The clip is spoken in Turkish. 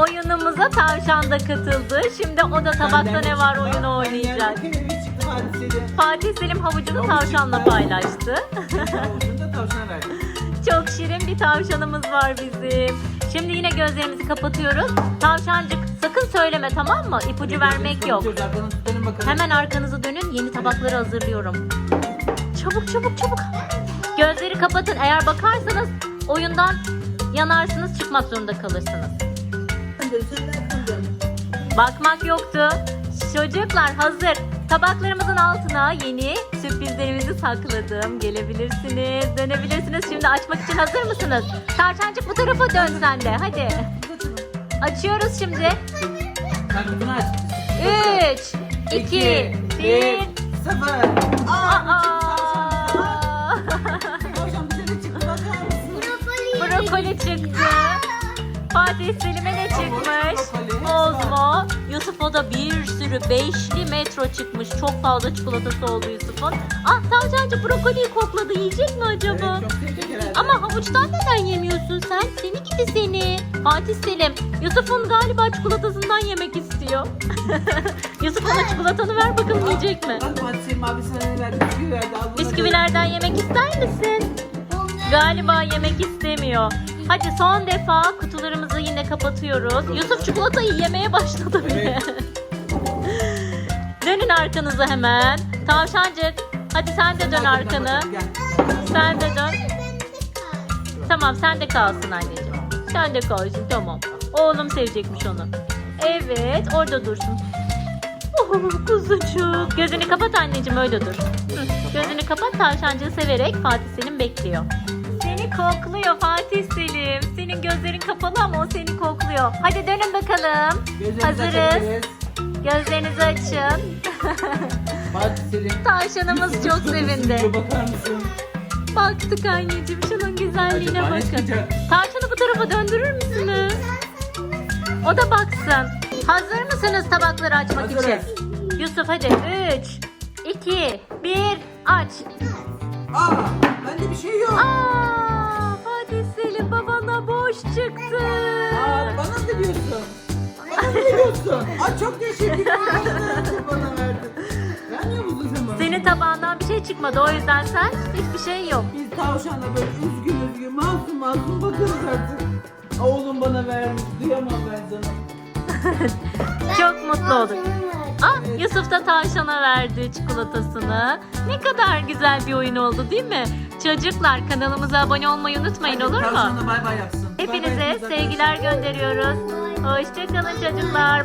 oyunumuza tavşan da katıldı. Şimdi o da tabakta ne var oyunu oynayacak. Fatih Selim havucunu tavşanla paylaştı. Çok şirin bir tavşanımız var bizim. Şimdi yine gözlerimizi kapatıyoruz. Tavşancık sakın söyleme tamam mı? İpucu vermek yok. Hemen arkanızı dönün. Yeni tabakları hazırlıyorum. Çabuk çabuk çabuk. Gözleri kapatın. Eğer bakarsanız oyundan yanarsınız çıkmak zorunda kalırsınız. Sen. Bakmak yoktu. Çocuklar hazır. Tabaklarımızın altına yeni sürprizlerimizi sakladım. Gelebilirsiniz, dönebilirsiniz. Şimdi açmak için hazır mısınız? Tavşancık bu tarafa dön sen de. Hadi. Açıyoruz şimdi. Sen kutunu aç. 3, 2, 1. Sıfır. Aa, çıktı bakar mısın? Brokoli çıktı. Fatih Selim'e ne çıkmış? Ozmo. Yusuf'a da bir sürü beşli metro çıkmış. Çok fazla çikolatası oldu Yusuf'un. Ah tavşancı brokoliyi kokladı. Yiyecek mi acaba? Evet. Ama havuçtan neden yemiyorsun sen? Seni gidi seni. Fatih Selim. Yusuf'un galiba çikolatasından yemek istiyor. Yusuf ona çikolatanı ver bakalım yiyecek mi? Fatih Selim abi sana ne verdi? Bisküvi verdi. Bisküvilerden yemek ister misin? Galiba yemek istemiyor. Hadi son defa kutularımızı yine kapatıyoruz. Yusuf çikolatayı yemeye başladı bile. Dönün arkanızı hemen. Tavşancık. Hadi sen de dön arkanı. Sen de dön. Tamam sen de kalsın anneciğim. Sen de kalsın tamam. Oğlum sevecekmiş onu. Evet orada dursun. Oh kuzucuk. Gözünü kapat anneciğim öyle dur. Gözünü kapat tavşancığı severek Fatih Selim bekliyor. Seni kokluyor Fatih Selim. Senin gözlerin kapalı ama o seni kokluyor. Hadi dönün bakalım. Gözlerinizi Hazırız. açabiliriz. Gözlerinizi açın. Fatih Selim. Tavşanımız çok sevindi. Bakar mısın? Baktık anneciğim şunun güzelliğine Acaba ne bakın. çıkacak? Tavşanı bu tarafa döndürür müsünüz? O da baksın. Hazır mısınız tabakları açmak Hazırız. için? Yusuf hadi 3, 2, 1 aç. Aa, bende bir şey yok. Aa, boş çıktı. Aa, bana da diyorsun. Bana da diyorsun. Aa, çok teşekkür ederim. bana verdin. Vermiyor musun sen bana? Senin tabağından bir şey çıkmadı o yüzden sen hiçbir şey yok. Biz tavşanla böyle üzgün üzgün masum masum bakarız artık. Oğlum bana vermiş. Duyamam ben sana. Çok mutlu olduk. Ah Yusuf da tavşana verdi çikolatasını. Ne kadar güzel bir oyun oldu değil mi? Çocuklar kanalımıza abone olmayı unutmayın olur mu? Tavşanla bay bay yapsın. Bay bay Hepinize yapın sevgiler gönderiyoruz. Hoşçakalın çocuklar.